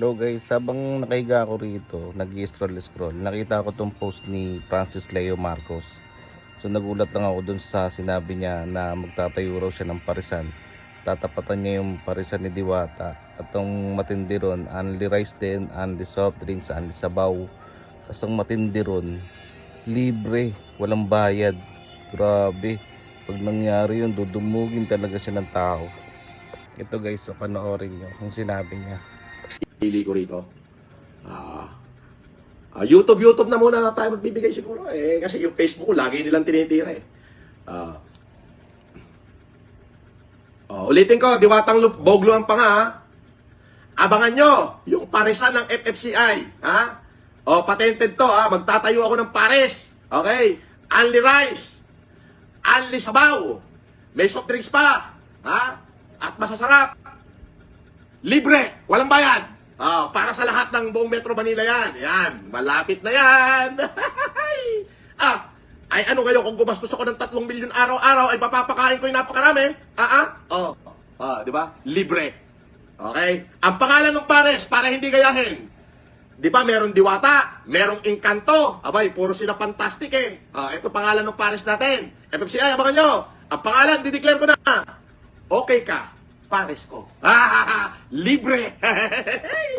Hello guys, habang nakahiga ako rito, nag-scroll-scroll, nakita ko tong post ni Francis Leo Marcos. So nagulat lang ako dun sa sinabi niya na magtatayo raw siya ng parisan. Tatapatan niya yung parisan ni Diwata. At ang matindi ron, only rice din, only soft drinks, only sabaw. Tapos ang matindi ron, libre, walang bayad. Grabe. Pag nangyari yun, dudumugin talaga siya ng tao. Ito guys, so panoorin nyo kung sinabi niya. Pili ko rito. Ah, ah, YouTube, YouTube na muna tayo magbibigay siguro. Eh, kasi yung Facebook lagi nilang tinitira eh. Ah, oh, ulitin ko, diwatang loop, boglo ang panga. Abangan nyo, yung parisan ng FFCI. Ha? O, patented to ha. Magtatayo ako ng pares. Okay? Only rice. Only sabaw. May soft drinks pa. Ha? At masasarap. Libre, walang bayad. Ah, para sa lahat ng buong Metro Manila yan. Yan, malapit na yan. ah, ay ano kayo kung gumastos ako ng 3 milyon araw-araw ay papapakain ko yung napakarami? Ah, ah? Oh, ah, di ba? Libre. Okay? Ang pangalan ng pares, para hindi gayahin. Di ba, meron diwata, merong engkanto. Abay, puro sila fantastic eh. Ah, ito pangalan ng pares natin. FFCI, abangan nyo. Ang pangalan, dideclare ko na. Okay ka, pares ko. Ah, libre.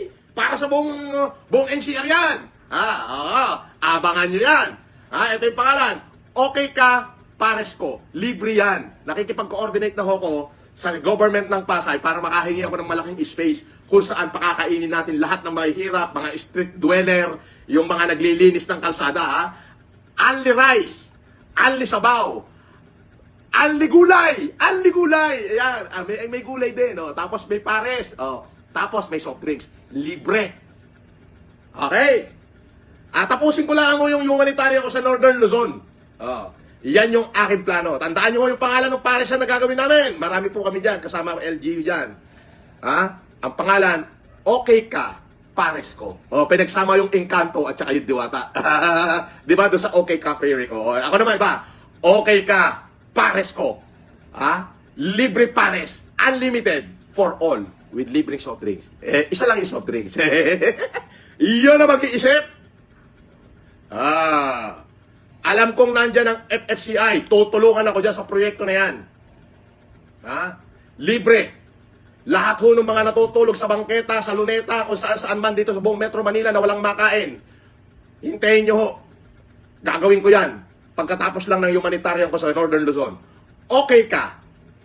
Buong, buong NCR yan. Ah, oo. Abangan nyo yan. Ah, ito yung pangalan. Okay ka, pares ko. Libre yan. Nakikipag-coordinate na ho ko sa government ng Pasay para makahingi ako ng malaking space kung saan pakakainin natin lahat ng mahihirap, mga street dweller, yung mga naglilinis ng kalsada. Ha? Only rice, only sabaw, Anli gulay! Anli gulay! Ayan, ah, may, may gulay din. Oh. Tapos may pares. Oh. Tapos may soft drinks. Libre. Okay. At tapusin ko lang yung humanitarian ko sa Northern Luzon. Oh. Yan yung aking plano. Tandaan nyo yung pangalan ng pares na nagagawin namin. Marami po kami dyan. Kasama ang LGU dyan. Ha? Ang pangalan, okay ka, pares ko. Oh, pinagsama yung Encanto at saka yung Diwata. Di ba? Doon sa okay ka, favorite ko. Oh, ako naman ba? Okay ka, pares ko. Ha? Libre pares. Unlimited for all. With libre soft drinks. Eh, isa lang yung soft drinks. Iyon na mag-iisip. Ah. Alam kong nandyan ang FFCI. Tutulungan ako dyan sa proyekto na yan. Ha? Libre. Lahat ho ng mga natutulog sa bangketa, sa luneta, kung saan saan man dito sa buong Metro Manila na walang makain. Hintayin nyo ho. Gagawin ko yan. Pagkatapos lang ng humanitarian ko sa Northern Luzon. Okay ka.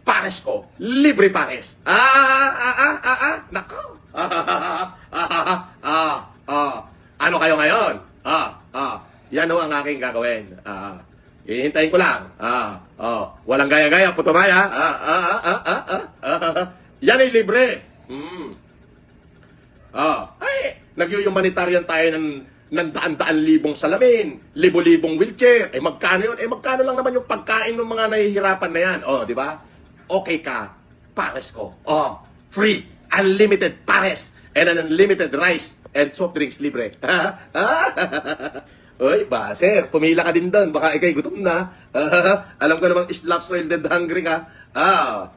Pares ko. Libre pares. Ah, ah, ah, ah, ah, ah. Nako. Ah, ah, ah, ah, ah, ah. Ano kayo ngayon? Ah, ah. Yan ho ang aking gagawin. Ah, Hihintayin ko lang. Ah, oh. Walang gaya-gaya, putumaya. Ah, ah, ah, ah, ah, ah, ah. Yan ay libre. Hmm. Ah, ay, nag-humanitarian tayo ng, ng daan-daan libong salamin, libo-libong wheelchair. Eh, magkano yun? Eh, magkano lang naman yung pagkain ng mga nahihirapan na yan? Oh, di ba? Okay ka, pares ko. Oh, free, unlimited pares, and an unlimited rice and soft drinks libre. Uy, baser, pumila ka din doon. Baka ikay gutom na. Alam ko namang is love dead hungry ka. Ah,